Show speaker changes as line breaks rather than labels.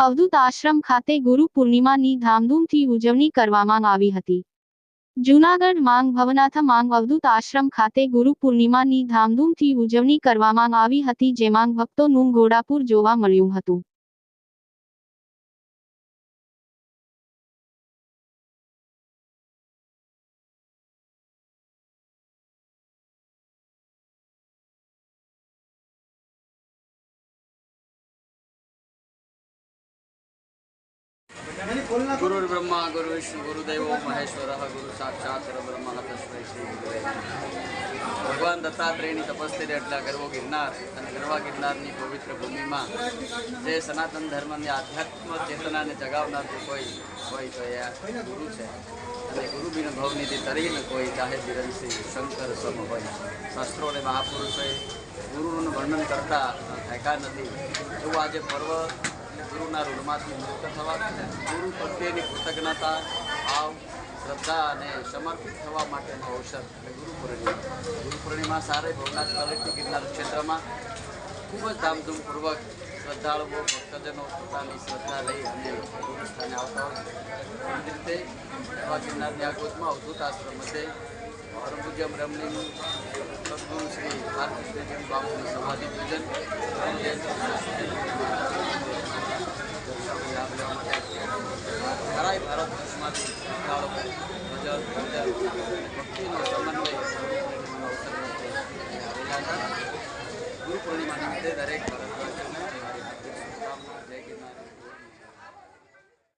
અવધૂત આશ્રમ ખાતે ગુરુ પૂર્ણિમાની ધામધૂમથી ઉજવણી કરવામાં આવી હતી. જૂનાગઢ માંગ ભવનાથ માંગ અવધૂત આશ્રમ ખાતે ગુરુ પૂર્ણિમાની ધામધૂમથી ઉજવણી કરવામાં આવી હતી, જેમાં ભક્તોનું ઘોડાપુર જોવા મળ્યું હતું.
ગુરુર્બ્રહ્મા ગુરુ વિષ્ણુ, ગુરુદેવો, મહેશ્વર, ગુરુ સાક્ષાત પરબ્રહ્મ તસ્મૈ શ્રી ભગવાન દત્તાત્રેયની તપસ્થિતિ એટલા ગરવો ગિરનાર અને ગરવા ગિરનારની પવિત્ર ભૂમિમાં જે સનાતન ધર્મની આધ્યાત્મ ચેતનાને જગાવનાર જે કોઈ હોય તો એ ગુરુ છે. અને ગુરુ બિન ભવનિધિ તરીને કોઈ ચાહે બિરંસી શંકર સમ હોય. શાસ્ત્રો અને મહાપુરુષોએ ગુરુનું વર્ણન કરતા થાક્યા નથી. એવું આજે પર્વ ગુરુના ઋણમાંથી મુક્ત થવા ગુરુ પ્રત્યેની કૃતજ્ઞતા, ભાવ, શ્રદ્ધા અને સમર્પિત થવા માટેનો અવસર એટલે ગુરુ પૂર્ણિમા. ગુરુ પૂર્ણિમા સારે ભવનાથ તળેટી ગિરનાર ક્ષેત્રમાં ખૂબ જ ધામધૂમપૂર્વક શ્રદ્ધાળુઓ, ભક્તજનો પોતાની શ્રદ્ધા લઈ અને ગુરુ આવતા હોય એવી જ રીતે એવા ગિરનારની આગોતમાં અવધૂત આશ્રમ હશે. પરમ પૂજ્ય બ્રહ્મલિંગ, સદગુરુ શ્રી ભારકૃષ્ણજી બાપુની સમાધિ પૂજન. ભક્તિનો સમન્વય. ગુરુ પૂર્ણિમા નિમિત્તે દરેક